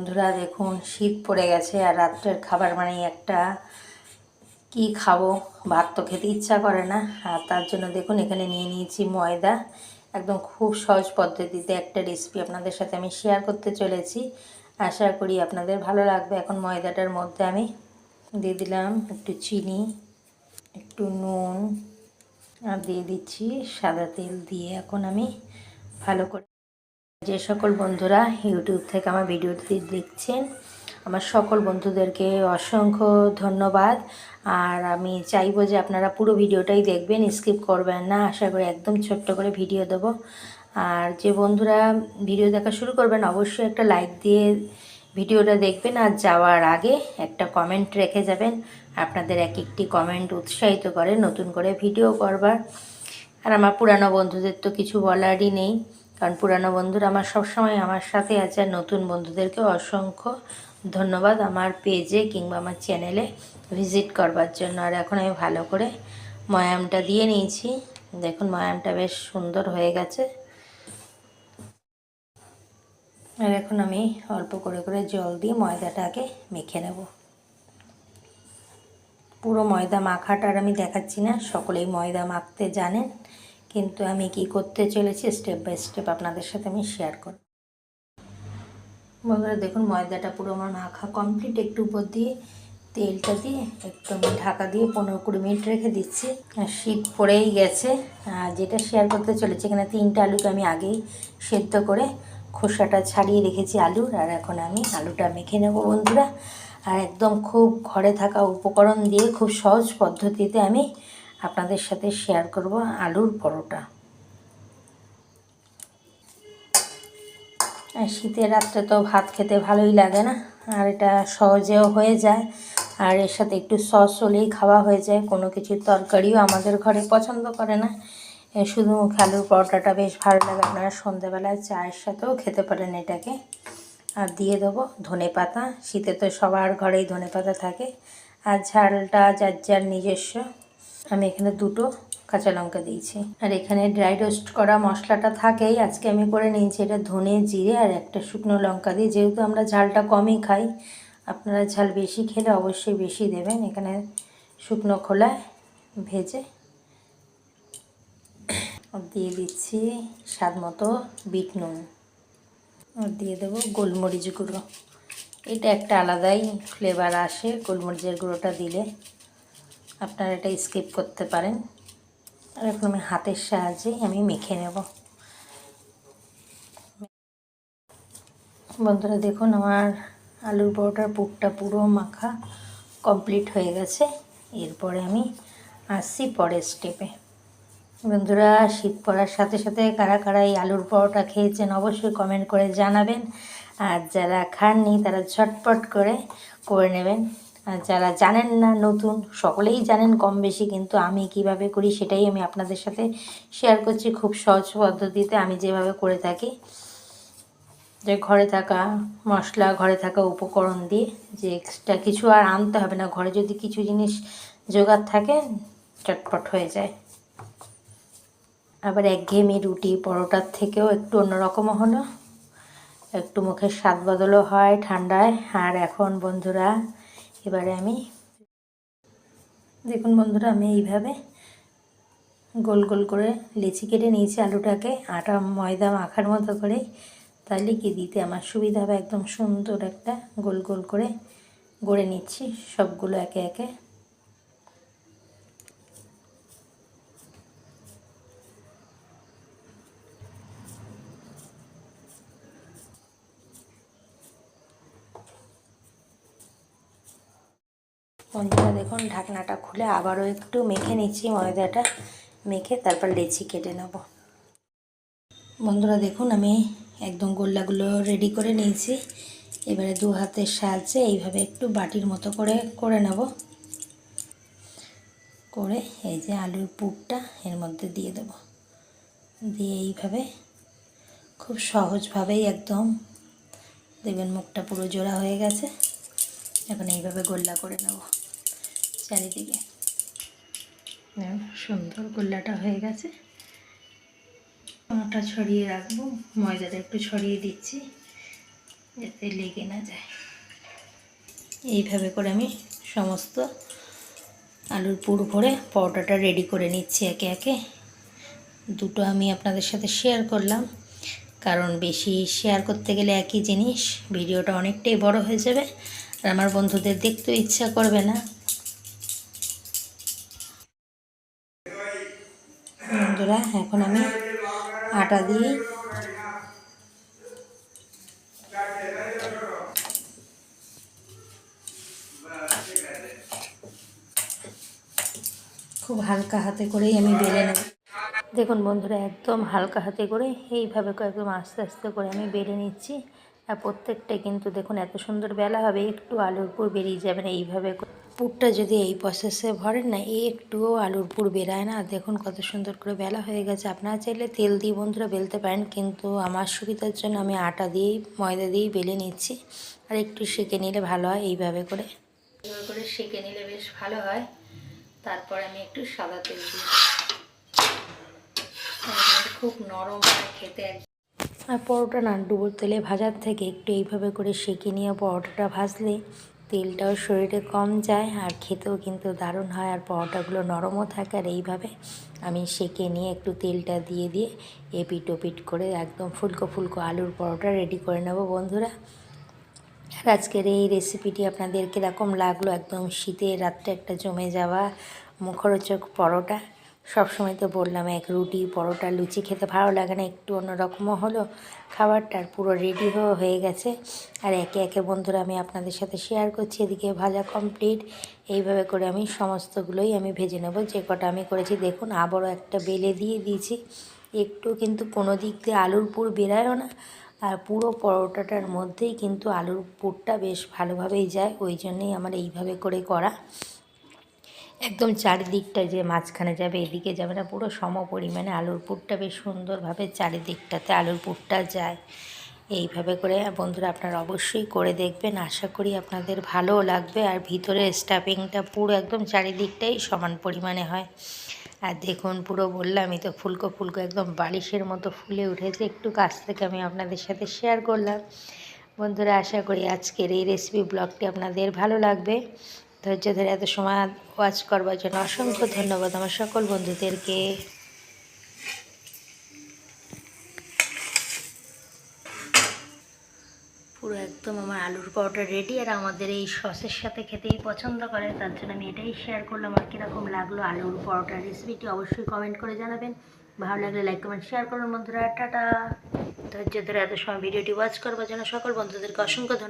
বন্ধুরা, দেখুন, শীত পড়ে গেছে আর রাত্রের খাবার মানে একটা কি খাব? ভাত তো খেতে ইচ্ছা করে না। আর তার জন্য দেখুন, এখানে নিয়ে নিয়েছি ময়দা। একদম খুব সহজ পদ্ধতিতে একটা রেসিপি আপনাদের সাথে আমি শেয়ার করতে চলেছি। আশা করি আপনাদের ভালো লাগবে। এখন ময়দাটার মধ্যে আমি দিয়ে দিলাম একটু চিনি, একটু নুন, আর দিয়ে দিচ্ছি সাদা তেল দিয়ে। এখন আমি ভালো করে যে সকল বন্ধুরা ইউটিউব থেকে আমার ভিডিওটি দেখছেন, আমার সকল বন্ধুদেরকে অসংখ্য ধন্যবাদ। আর আমি চাইব যে আপনারা পুরো ভিডিওটাই দেখবেন, স্কিপ করবেন না, আশা করি একদম ছোট্ট করে ভিডিও দেব। আর যে বন্ধুরা ভিডিও দেখা শুরু করবেন, অবশ্যই একটা লাইক দিয়ে ভিডিওটা দেখবেন। আর যাওয়ার আগে একটা কমেন্ট রেখে যাবেন, আপনাদের এক একটি কমেন্ট উৎসাহিত করে নতুন করে ভিডিও করবার। আর আমার পুরানো বন্ধুদের তো কিছু বলারই নেই। কারণ পুরানো বন্ধুরা আমার সবসময় আমার সাথে আছে আর নতুন বন্ধুদেরকে অসংখ্য ধন্যবাদ আমার পেজে কিংবা আমার চ্যানেলে ভিজিট করবার জন্য। আর এখন আমি ভালো করে ময়ামটা দিয়ে নিয়েছি। দেখুন, ময়ামটা বেশ সুন্দর হয়ে গেছে। আর এখন আমি অল্প করে করে জল দিয়ে ময়দাটাকে মেখে নেব। পুরো ময়দা মাখাটা আর আমি দেখাচ্ছি না, সকলেই ময়দা মাখতে জানেন। কিন্তু আমি কি করতে চলেছি স্টেপ বাই স্টেপ আপনাদের সাথে আমি শেয়ার করব বন্ধুরা, দেখুন, ময়দাটা পুরো আমার মাখা কমপ্লিট একটু উপর দিয়ে তেলটা দিয়ে একটু আমি ঢাকা দিয়ে পনেরো কুড়ি মিনিট রেখে দিচ্ছি। শীত পড়েই গেছে। আর যেটা শেয়ার করতে চলেছে, এখানে তিনটা আলুকে আমি আগেই সেদ্ধ করে খোসাটা ছাড়িয়ে রেখেছি আলুর। আর এখন আমি আলুটা মেখে নেব, বন্ধুরা। আর একদম খুব ঘরে থাকা উপকরণ দিয়ে, খুব সহজ পদ্ধতিতে আমি আপনাদের সাথে শেয়ার করব আলুর পরোটা। শীতের রাত্রে তো ভাত খেতে ভালোই লাগে না, আর এটা সহজেও হয়ে যায়। আর এর সাথে একটু সস হলেই খাওয়া হয়ে যায়, কোনো কিছু তরকারিও আমাদের ঘরে পছন্দ করে না। শুধু আলুর পরোটাটা বেশ ভালো লাগে, আপনারা সন্ধ্যেবেলায় চায়ের সাথেও খেতে পারেন এটাকে। আর দিয়ে দেবো ধনে পাতা, শীতে তো সবার ঘরেই ধনে পাতা থাকে। আর ঝালটা যার যার নিজস্ব। আমি এখানে দুটো কাঁচা লঙ্কা দিয়েছি। আর এখানে ড্রাই রোস্ট করা মশলাটা থাকেই। আজকে আমি করে নিয়েছি এটা ধনে জিরে আর একটা শুকনো লঙ্কা দিয়ে। যেহেতু আমরা ঝালটা কমই খাই, আপনারা ঝাল বেশি খেলে অবশ্যই বেশি দেবেন। এখানে শুকনো খোলায় ভেজে দিয়ে দিচ্ছি স্বাদ মতো বিট নুন। আর দিয়ে দেবো গোলমরিচ গুঁড়ো। এটা একটা আলাদাই ফ্লেভার আসে গোলমরিচের গুঁড়োটা দিলে। আপনারা এটা স্কিপ করতে পারেন। আর এখন আমি হাতের সাহায্যে আমি মেখে নেব। বন্ধুরা দেখুন আমার আলুর পরোটার পুরটা পুরো মাখা কমপ্লিট হয়ে গেছে। এরপরে আমি আসছি পরের স্টেপে বন্ধুরা, শীত পড়ার সাথে সাথে কারা কারা এই আলুর পরোটা খেয়েছেন অবশ্যই কমেন্ট করে জানাবেন। আর যারা খাননি, তারা ঝটপট করে করে নেবেন। যারা জানেন না নতুন, সকলেই জানেন কম বেশি কিন্তু আমি কীভাবে করি সেটাই আমি আপনাদের সাথে শেয়ার করছি খুব সহজ পদ্ধতিতে। আমি যেভাবে করে থাকি, যে ঘরে থাকা মশলা, ঘরে থাকা উপকরণ দিয়ে, যে এক্সট্রা কিছু আর আনতে হবে না। ঘরে যদি কিছু জিনিস জোগাড় থাকে, চটপট হয়ে যায়। আবার একঘেয়েমি রুটি পরোটার থেকেও একটু অন্যরকমও হলো। একটু মুখের স্বাদ বদলও হয় ঠান্ডায়। আর এখন বন্ধুরা এবারে আমি দেখুন বন্ধুরা, আমি এইভাবে গোল গোল করে লেচি কেটে নিয়েছি আলুটাকে, আটা, ময়দা মাখার মতো করে তাহলে কি দিতে আমার সুবিধা হবে, একদম সুন্দর একটা গোল গোল করে গড়ে নিচ্ছি। সবগুলো একে একে বন্ধুরা দেখুন, ঢাকনাটা খুলে আবারও একটু মেখে নিচ্ছি ময়দাটা। মেখে তারপর লেচি কেটে নেব। বন্ধুরা, দেখুন, আমি একদম গোল্লাগুলো রেডি করে নিয়েছি। এবারে দু হাতের সাহায্যে এইভাবে একটু বাটির মতো করে করে নেব। করে এই যে আলুর পুরটা এর মধ্যে দিয়ে দেব। দিয়ে এইভাবে খুব সহজভাবেই একদম দেখবেন মুখটা পুরো জোড়া হয়ে গেছে। এখন এইভাবে গোল্লা করে নেব। চারিদিকে। সুন্দর গোল্লাটা হয়ে গেছে। ওটা ছড়িয়ে রাখব, ময়দাটা একটু ছড়িয়ে দিচ্ছি, যাতে লেগে না যায়। এইভাবে করে আমি সমস্ত আলুর পুর ভরে পরোটাটা রেডি করে নিচ্ছি একে একে। দুটো আমি আপনাদের সাথে শেয়ার করলাম, কারণ বেশি শেয়ার করতে গেলে একই জিনিস, ভিডিওটা অনেকটাই বড় হয়ে যাবে। আর আমার বন্ধুদের দেখতেও ইচ্ছা করবে না। বন্ধুরা এখন আমি আটা দিয়ে খুব হালকা হাতে করেই আমি বেলে নেব। দেখুন বন্ধুরা, একদম হালকা হাতে করে এইভাবে করে একদম আস্তে আস্তে করে আমি বেলে নিচ্ছি। আর প্রত্যেকটাই কিন্তু দেখুন এত সুন্দর বেলা হবে, একটু আলুর পুর বেরিয়ে যাবে না এইভাবে। পুরটা যদি এই প্রসেসে ভরেন না, এই একটুও আলুর পুর বেরায় না। দেখুন কত সুন্দর করে বেলা হয়ে গেছে। আপনারা চাইলে তেল দিয়ে বন্ধুরা বেলতে পারেন, কিন্তু আমার সুবিধার জন্য আমি আটা দিয়েই, ময়দা দিয়েই বেলে নিচ্ছি। আর একটু সেঁকে নিলে ভালো হয় এইভাবে করে। এইভাবে করে সেঁকে নিলে বেশ ভালো হয়। তারপর আমি একটু সাদা তেল দিই। খুব নরম খেতে আর পরোটা না ডুবোর তেলে ভাজার থেকে একটু এইভাবে করে সেঁকে নিয়ে পরোটাটা ভাজলে তেলটাও শরীরে কম যায় আর খেতেও কিন্তু দারুণ হয় আর পরোটাগুলো নরমও থাকে আর এইভাবে আমি সেঁকে নিয়ে একটু তেলটা দিয়ে দিয়ে এপিট ওপিট করে একদম ফুলকো ফুলকো আলুর পরোটা রেডি করে নেব বন্ধুরা। আর আজকের এই রেসিপিটি আপনাদের কীরকম লাগল? একদম শীতে রাত্রে একটা জমে যাওয়া মুখরোচক পরোটা। সবসময় তো বললাম, এক রুটি, পরোটা, লুচি খেতে ভালো লাগে না, একটু অন্যরকমও হলো। খাবারটার পুরো রেডি হয়ে গেছে। আর একে একে বন্ধুরা আমি আপনাদের সাথে শেয়ার করছি, এদিকে ভাজা কমপ্লিট এইভাবে করে আমি সমস্তগুলোই আমি ভেজে নেব। যে কটা আমি করেছি, দেখুন, আবারও একটা বেলে দিয়ে দিয়েছি। একটু কিন্তু কোনো দিক দিয়ে আলুর পুর বেরায়ও না, আর পুরো পরোটাটার মধ্যেই কিন্তু আলুর পুরটা বেশ ভালোভাবেই যায়, ওই জন্যেই আমার এইভাবে করে করা। একদম চারিদিকটা যে মাঝখানে যাবে, এদিকে যাবে না, পুরো সম পরিমাণে আলুর পুরটা বেশ সুন্দরভাবে চারিদিকটাতে আলুর পুরটা যায়। এইভাবে করে বন্ধুরা আপনারা অবশ্যই করে দেখবেন। আশা করি আপনাদের ভালোও লাগবে আর ভিতরে স্টাফিংটা পুরো একদম চারিদিকটাই সমান পরিমাণে হয়। আর দেখুন, পুরো বললামই তো ফুলকো ফুলকো একদম বালিশের মতো ফুলে উঠেছে। একটু কাছ থেকে আমি আপনাদের সাথে শেয়ার করলাম। বন্ধুরা, আশা করি আজকের এই রেসিপি ব্লগটি আপনাদের ভালো লাগবে। ধৈর্য ধরে এত সময় ওয়াচ করবার জন্য অসংখ্য ধন্যবাদ আমার সকল বন্ধুদেরকে। পুরো একদম আমার আলুর পাউডার রেডি আর আমাদের এই সসের সাথে খেতেই পছন্দ করে, তার জন্য আমি এটাই শেয়ার করলাম। আর কীরকম লাগল আলুর পরোটার রেসিপিটি অবশ্যই কমেন্ট করে জানাবেন। ভালো লাগলে লাইক কমেন্ট শেয়ার করুন বন্ধুরা। টাটা! ধৈর্য ধরে এত সময় ভিডিওটি ওয়াচ করবার জন্য সকল বন্ধুদেরকে অসংখ্য ধন্যবাদ।